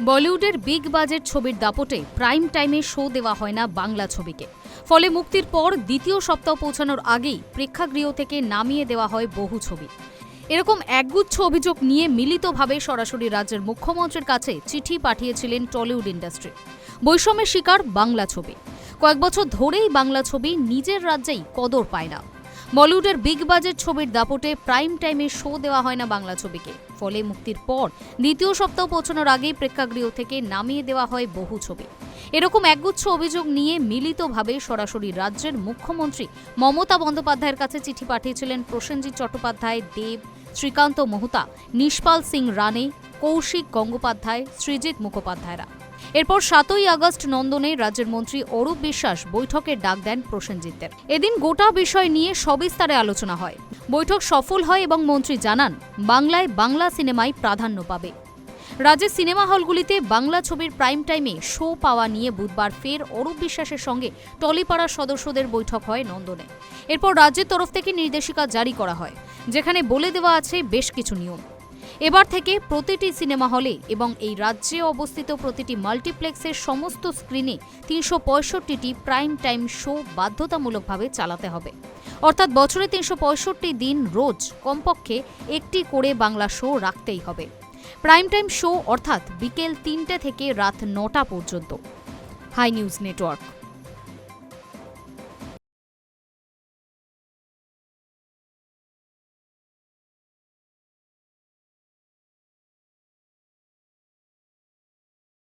বলিউডের big budget ছবির দাপটে প্রাইম টাইমে শো দেওয়া হয় না বাংলা ছবিকে। ফলে মুক্তির পর দ্বিতীয় সপ্তাহ পৌঁছানোর আগেই প্রেক্ষাগৃহ থেকে নামিয়ে দেওয়া হয় বহু ছবি। এরকম একগুচ্ছ অভিযোগ নিয়ে মিলিতভাবে সরাসরি রাজ্যের মুখ্যমন্ত্রীর কাছে চিঠি পাঠিয়েছিলেন টলিউড ইন্ডাস্ট্রি। বৈষম্যের শিকার বাংলা ছবি। কয়েক বছর ধরেই বাংলা ছবি নিজের রাজ্যেই কদর পায় না। বলিউডের বিগ বাজেট ছবির দাপটে প্রাইম টাইমে শো দেওয়া হয় না বাংলা ছবিকে। ফলে মুক্তির পর দ্বিতীয় সপ্তাহ পৌঁছানোর আগেই প্রেক্ষাগৃহ থেকে নামিয়ে দেওয়া হয় বহু ছবি। এরকম একগুচ্ছ অভিযোগ নিয়ে মিলিতভাবে সরাসরি রাজ্যের মুখ্যমন্ত্রী মমতা বন্দ্যোপাধ্যায়ের কাছে চিঠি পাঠিয়েছিলেন প্রসেনজিৎ চট্টোপাধ্যায়, দেব, শ্রীকান্ত মোহতা, নিষ্পাল সিং রানে কৌশিক গঙ্গোপাধ্যায়, সৃজিত মুখোপাধ্যায়রা। এরপর সাতই আগস্ট নন্দনে রাজ্যের মন্ত্রী অরূপ বিশ্বাস বৈঠকের ডাক দেন প্রসেনজিতের এদিন গোটা বিষয় নিয়ে সবিস্তারে আলোচনা হয়। বৈঠক সফল হয় এবং মন্ত্রী জানান, বাংলায় বাংলা সিনেমাই প্রাধান্য পাবে। রাজ্যের সিনেমা হলগুলিতে বাংলা ছবির প্রাইম টাইমে শো পাওয়া নিয়ে বুধবার ফের অরূপ বিশ্বাসের সঙ্গে টলিপাড়ার সদস্যদের বৈঠক হয় নন্দনে। এরপর রাজ্যের তরফ থেকে নির্দেশিকা জারি করা হয়, যেখানে বলে দেওয়া আছে বেশ কিছু নিয়ম। এবার থেকে প্রতিটি সিনেমা হলে এবং এই রাজ্যে অবস্থিত প্রতিটি মাল্টিপ্লেক্সের সমস্ত স্ক্রিনে তিনশো পঁয়ষট্টিটি প্রাইম টাইম শো বাধ্যতামূলকভাবে চালাতে হবে। অর্থাৎ বছরে তিনশো পঁয়ষট্টি দিন রোজ কমপক্ষে একটি করে বাংলা শো রাখতেই হবে। প্রাইম টাইম শো অর্থাৎ বিকেল তিনটে থেকে রাত নটা পর্যন্ত। High news network